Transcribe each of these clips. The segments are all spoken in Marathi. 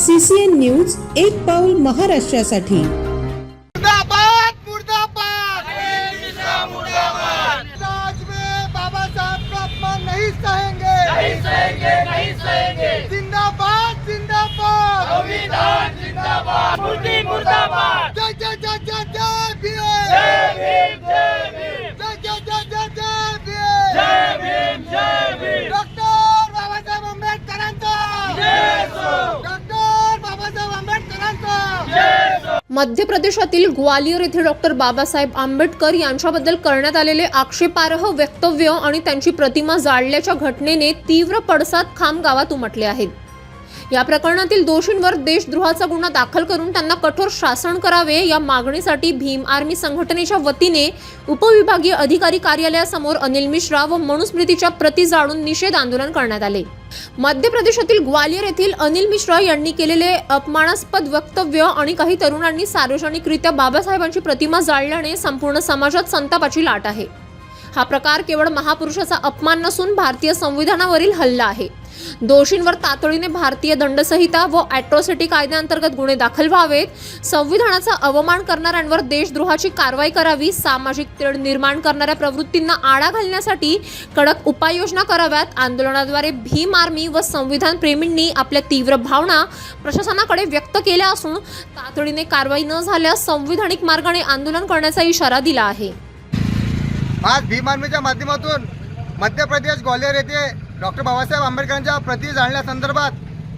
सीसीएन न्यूज एक पाऊल महाराष्ट्रासाठी. मुर्दाबाद मुर्दाबाद! राज में बाबा साहब का अपमान नहीं सहेंगे नहीं सहेंगे नहीं सहेंगे जिंदाबाद जिंदाबाद संविधान जिंदाबाद मूर्ति मुर्दाबाद जय जय जय जय जय भीम जय भीम जय भीम जय जय जय जय जय भीम जय भीम जय भीम डॉक्टर बाबासाहेब आंबेडकरांचा जय सो डॉक्टर बाबासाहेब आंबेडकरांचा जय सो मध्य प्रदेशातील ग्वालियर येथे डॉक्टर बाबासाहेब आंबेडकर यांच्याबद्दल करण्यात आलेले आक्षेपार्ह वक्तव्य आणि त्यांची प्रतिमा जाळल्याच्या घटनेने तीव्र पडसाद खाम गावात उमटले आहेत. या प्रकरणातील दोषींवर देशद्रोहाचा गुन्हा दाखल करून त्यांना कठोर शासन करावे या मागणीसाठी भीम आर्मी संघटनेच्या वतीने उपविभागीय अधिकारी कार्यालयासमोर अनिल मिश्रा व मनुस्मृतीच्या प्रती जाळून निषेध आंदोलन करण्यात आले. मध्य प्रदेशातील ग्वालियर येथील अनिल मिश्रा यांनी केलेले अपमानास्पद वक्तव्य आणि काही तरुणांनी सार्वजनिकरित्या बाबासाहेबांची प्रतिमा जाळल्याने संपूर्ण समाजात संतापाची लाट आहे. हा प्रकार केवळ महापुरुषाचा अपमान नसून भारतीय संविधानावरील हल्ला आहे. दोषींवर तातडीने भारतीय दंडसंहिता व अॅट्रॉसिटी कायद्याअंतर्गत गुन्हे दाखल व्हावेत. संविधानाचा अवमान करणाऱ्यांवर देशद्रोहाची कारवाई करावी सामाजिक तेढ निर्माण करणाऱ्या प्रवृत्तींना आळा घालण्यासाठी कडक उपाययोजना कराव्यात. आंदोलनाद्वारे भीम आर्मी व संविधान प्रेमींनी आपल्या तीव्र भावना प्रशासनाकडे व्यक्त केल्या असून तातडीने कारवाई न झाल्यास संविधानिक मार्गाने आंदोलन करण्याचा इशारा दिला आहे. आज भीम आर्मीच्या माध्यमातून मध्य प्रदेश ग्वालियर येथे डॉक्टर बाबासाहेब आंबेडकरांच्या प्रती जाळण्यासंदर्भात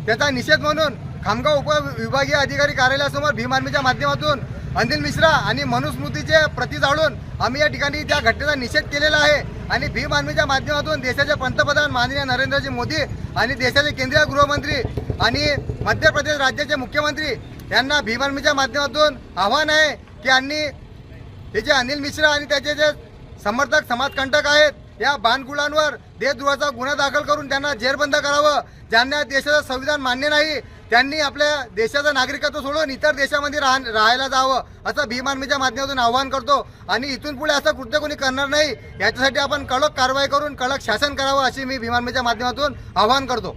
त्याचा निषेध म्हणून खामगाव उपविभागीय अधिकारी कार्यालयासमोर भीम आर्मीच्या माध्यमातून अनिल मिश्रा आणि मनुस्मृतीचे प्रती जाळून आम्ही या ठिकाणी त्या घटनेचा निषेध केलेला आहे. आणि भीम आर्मीच्या माध्यमातून देशाचे पंतप्रधान माननीय नरेंद्रजी मोदी आणि देशाचे केंद्रीय गृहमंत्री आणि मध्य प्रदेश राज्याचे मुख्यमंत्री यांना भीम आर्मीच्या माध्यमातून आव्हान आहे की यांनी हे जे अनिल मिश्रा आणि त्याचे जे समर्थक समाजकंटक आहेत. या बानगुळांवर देशद्रोहाचा गुन्हा दाखल करून त्यांना जेरबंद करावं. ज्यांना देशाचं संविधान मान्य नाही त्यांनी आपल्या देशाचं नागरिकत्व सोडून इतर देशामध्ये राह राहायला जावं असं भीम आर्मीच्या माध्यमातून आवाहन करतो. आणि इथून पुढे असं कृत्य कोणी करणार नाही याच्यासाठी आपण कडक कारवाई करून कडक शासन करावं अशी मी भीम आर्मीच्या माध्यमातून आवाहन करतो.